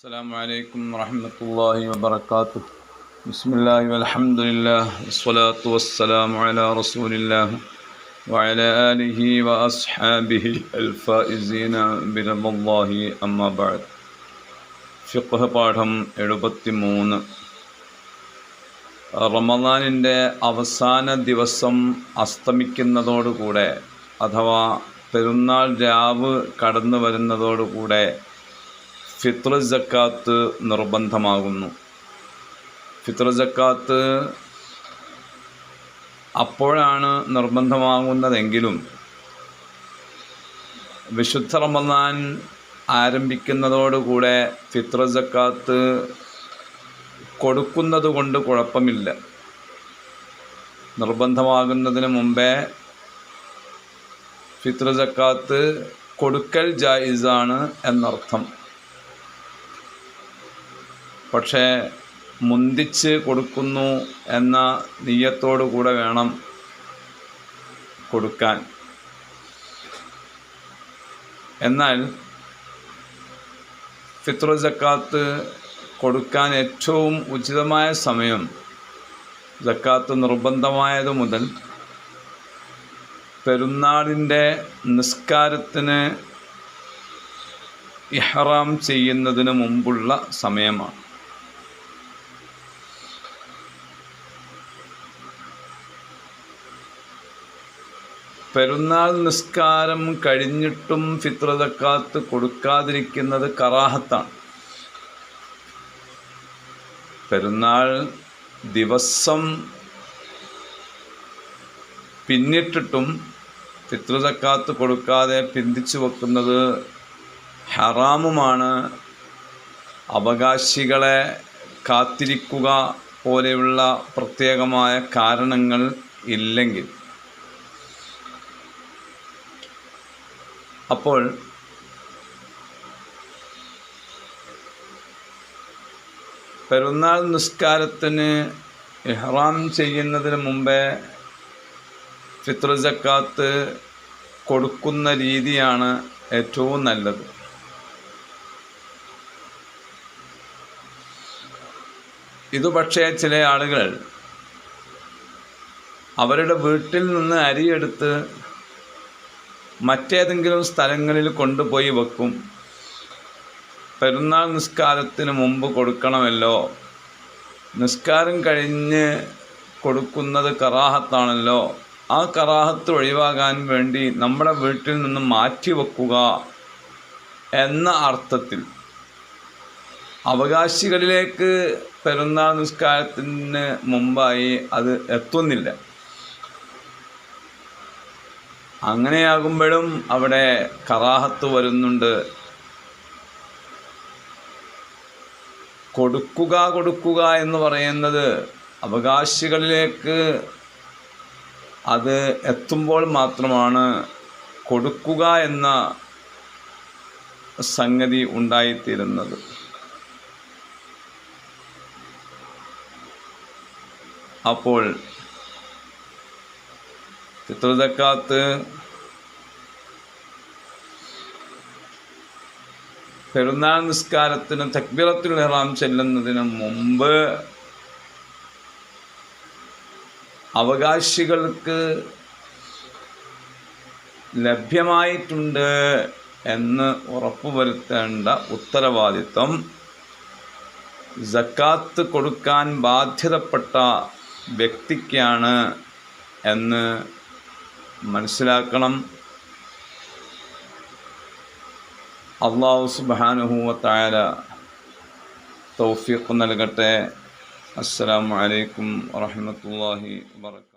السلام عليكم ورحمة الله وبركاته بسم الله والحمد لله والصلاة والسلام على رسول الله وعلى آله وأصحابه الفائزين برضا الله أما بعد ഫിഖ് പാഠം എഴുപത്തി മൂന്ന് റമദാനിൻ്റെ അവസാന ദിവസം അസ്തമിക്കുന്നതോടുകൂടെ അഥവാ പെരുന്നാൾ രാവ് കടന്നു വരുന്നതോടുകൂടെ ഫിത്ര ജക്കാത്ത് നിർബന്ധമാകുന്നു. ഫിത്ര ജക്കാത്ത് അപ്പോഴാണ് നിർബന്ധമാകുന്നതെങ്കിലും വിശുദ്ധ റമദാൻ ആരംഭിക്കുന്നതോടുകൂടെ ഫിത്ര ജക്കാത്ത് കൊടുക്കുന്നത് കൊണ്ട് കുഴപ്പമില്ല. നിർബന്ധമാകുന്നതിന് മുമ്പേ ഫിത്ര ജക്കാത്ത് കൊടുക്കൽ ജായിസാണ് എന്നർത്ഥം. പക്ഷേ മുന്തിച്ച് കൊടുക്കുന്നു എന്ന നീയത്തോടു കൂടെ വേണം കൊടുക്കാൻ. എന്നാൽ ഫിത്ര ജക്കാത്ത് കൊടുക്കാൻ ഏറ്റവും ഉചിതമായ സമയം ജക്കാത്ത് നിർബന്ധമായത് മുതൽ പെരുന്നാളിന്റെ നിസ്കാരത്തിന് ഇഹ്റാം ചെയ്യുന്നതിന് മുമ്പുള്ള സമയമാണ്. പെരുന്നാൾ നിസ്കാരം കഴിഞ്ഞിട്ടും ഫിത്രതക്കാത്ത് കൊടുക്കാതിരിക്കുന്നത് കറാഹത്താണ്. പെരുന്നാൾ ദിവസം പിന്നിട്ടിട്ടും ഫിത്രതക്കാത്ത് കൊടുക്കാതെ പിന്തിച്ചു വെക്കുന്നത് ഹറാമുമാണ്. അവകാശികളെ കാത്തിരിക്കുക പോലെയുള്ള പ്രത്യേകമായ കാരണങ്ങൾ ഇല്ലെങ്കിൽ അപ്പോൾ പെരുന്നാൾ നിസ്കാരത്തിന് ഇഹ്റാം ചെയ്യുന്നതിന് മുമ്പേ ഫിത്ര ജക്കാത്ത് കൊടുക്കുന്ന രീതിയാണ് ഏറ്റവും നല്ലത്. ഇത് പക്ഷേ ചില ആളുകൾ അവരുടെ വീട്ടിൽ നിന്ന് അരിയെടുത്ത് മറ്റേതെങ്കിലും സ്ഥലങ്ങളിൽ കൊണ്ടുപോയി വെക്കും. പെരുന്നാൾ നിസ്കാരത്തിന് മുമ്പ് കൊടുക്കണമല്ലോ. നിസ്കാരം കഴിഞ്ഞ് കൊടുക്കുന്നത് കറാഹത്താണല്ലോ. ആ കറാഹത്ത് ഒഴിവാകാൻ വേണ്ടി നമ്മുടെ വീട്ടിൽ നിന്ന് മാറ്റി വെക്കുക എന്ന അർത്ഥത്തിൽ. അവകാശികളിലേക്ക് പെരുന്നാൾ നിസ്കാരത്തിന് മുമ്പായി അത് എത്തുന്നില്ല. അങ്ങനെയാകുമ്പോഴും അവിടെ കറാഹത്ത് വരുന്നുണ്ട്. കൊടുക്കുക കൊടുക്കുക എന്ന് പറയുന്നത് അവകാശികളിലേക്ക് അത് എത്തുമ്പോൾ മാത്രമാണ് കൊടുക്കുക എന്ന സംഗതി ഉണ്ടായിത്തീരുന്നത്. അപ്പോൾ ചിത്രതക്കാത്ത് പെരുന്നാൾ നിസ്കാരത്തിന് തക്ബീറത്തുൽ ഇഹ്റാം ചെല്ലുന്നതിന് മുമ്പ് അവകാശികൾക്ക് ലഭ്യമായിട്ടുണ്ട് എന്ന് ഉറപ്പുവരുത്തേണ്ട ഉത്തരവാദിത്വം ജക്കാത്ത് കൊടുക്കാൻ ബാധ്യതപ്പെട്ട വ്യക്തിക്കാണ് എന്ന് മനസ്സിലാക്കണം. അള്ളാഹു സുബാനുഹൂവത്തായ തൗഫീഖ് നൽകട്ടെ. അസ്സാം വലൈക്കും വാഹമത്തല്ലാഹി വാത്തു